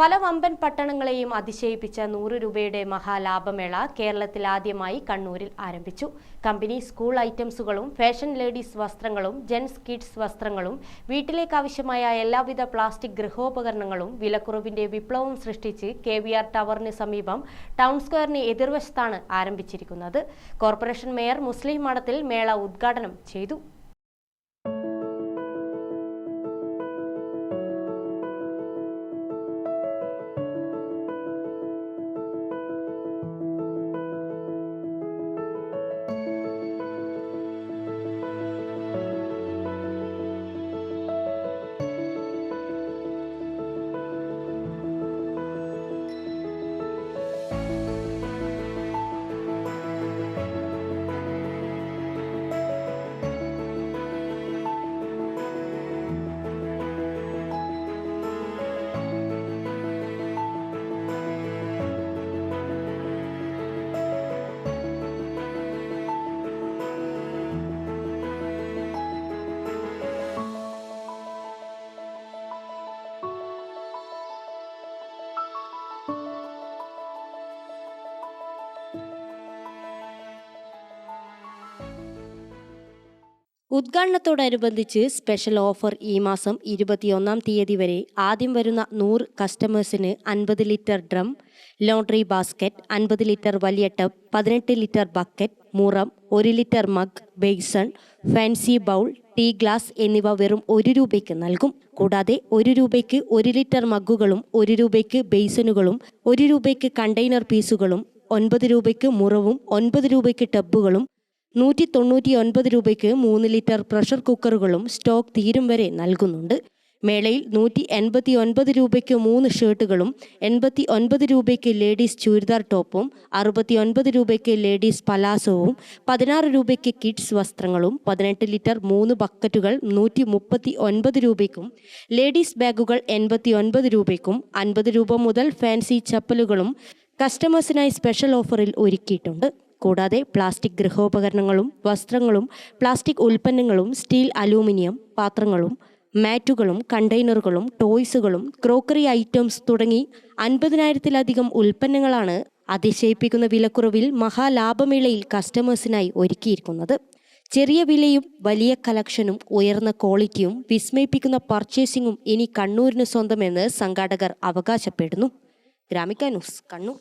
പല വമ്പൻ പട്ടണങ്ങളെയും അതിശയിപ്പിച്ച നൂറ് രൂപയുടെ മഹാലാഭമേള കേരളത്തിൽ ആദ്യമായി കണ്ണൂരിൽ ആരംഭിച്ചു. കമ്പനി സ്കൂൾ ഐറ്റംസുകളും ഫാഷൻ ലേഡീസ് വസ്ത്രങ്ങളും ജെൻസ് കിഡ്സ് വസ്ത്രങ്ങളും വീട്ടിലേക്കാവശ്യമായ എല്ലാവിധ പ്ലാസ്റ്റിക് ഗൃഹോപകരണങ്ങളും വിലക്കുറവിന്റെ വിപ്ലവം സൃഷ്ടിച്ച് കെ വി ആർ ടവറിന് സമീപം ടൗൺ സ്ക്വയറിന് എതിർവശത്താണ് ആരംഭിച്ചിരിക്കുന്നത്. കോർപ്പറേഷൻ മേയർ മുസ്ലിം മഠത്തിൽ മേള ഉദ്ഘാടനം ചെയ്തു. ഉദ്ഘാടനത്തോടനുബന്ധിച്ച് സ്പെഷ്യൽ ഓഫർ ഈ മാസം ഇരുപത്തിയൊന്നാം തീയതി വരെ ആദ്യം വരുന്ന നൂറ് കസ്റ്റമേഴ്സിന് അൻപത് ലിറ്റർ ഡ്രം ലോണ്ടറി ബാസ്ക്കറ്റ് അൻപത് ലിറ്റർ വലിയ ടബ് പതിനെട്ട് ലിറ്റർ ബക്കറ്റ് മുറം ഒരു litre mug basin fancy bowl tea glass എന്നിവ വെറും ഒരു രൂപയ്ക്ക് നൽകും. കൂടാതെ ഒരു രൂപയ്ക്ക് ഒരു ലിറ്റർ മഗ്ഗുകളും ഒരു രൂപയ്ക്ക് ബേസനുകളും ഒരു രൂപയ്ക്ക് കണ്ടെയ്നർ പീസുകളും ഒൻപത് രൂപയ്ക്ക് മുറവും ഒൻപത് രൂപയ്ക്ക് ടബുകളും നൂറ്റി തൊണ്ണൂറ്റി ഒൻപത് രൂപയ്ക്ക് മൂന്ന് ലിറ്റർ പ്രഷർ കുക്കറുകളും സ്റ്റോക്ക് തീരും വരെ നൽകുന്നുണ്ട്. മേളയിൽ നൂറ്റി എൺപത്തി ഒൻപത് രൂപയ്ക്ക് മൂന്ന് ഷർട്ടുകളും എൺപത്തി ഒൻപത് രൂപയ്ക്ക് ലേഡീസ് ചുരിദാർ ടോപ്പും അറുപത്തി ഒൻപത് രൂപയ്ക്ക് ലേഡീസ് പലാസവും പതിനാറ് രൂപയ്ക്ക് കിഡ്സ് വസ്ത്രങ്ങളും പതിനെട്ട് ലിറ്റർ മൂന്ന് ബക്കറ്റുകൾ നൂറ്റി മുപ്പത്തി ഒൻപത് രൂപയ്ക്കും ലേഡീസ് ബാഗുകൾ എൺപത്തി ഒൻപത് രൂപയ്ക്കും അൻപത് രൂപ മുതൽ ഫാൻസി ചപ്പലുകളും കസ്റ്റമേഴ്സിനായി സ്പെഷ്യൽ ഓഫറിൽ ഒരുക്കിയിട്ടുണ്ട്. കൂടാതെ പ്ലാസ്റ്റിക് ഗൃഹോപകരണങ്ങളും വസ്ത്രങ്ങളും പ്ലാസ്റ്റിക് ഉൽപ്പന്നങ്ങളും സ്റ്റീൽ അലൂമിനിയം പാത്രങ്ങളും മാറ്റുകളും കണ്ടെയ്നറുകളും ടോയ്സുകളും ക്രോക്കറി ഐറ്റംസ് തുടങ്ങി അൻപതിനായിരത്തിലധികം ഉൽപ്പന്നങ്ങളാണ് അതിശയിപ്പിക്കുന്ന വിലക്കുറവിൽ മഹാലാഭമേളയിൽ കസ്റ്റമേഴ്സിനായി ഒരുക്കിയിരിക്കുന്നത്. ചെറിയ വിലയും വലിയ കളക്ഷനും ഉയർന്ന ക്വാളിറ്റിയും വിസ്മയിപ്പിക്കുന്ന പർച്ചേസിംഗും ഇനി കണ്ണൂരിന് സ്വന്തമെന്ന് സംഘാടകർ അവകാശപ്പെടുന്നു. ഗ്രാമിക ന്യൂസ് കണ്ണൂർ.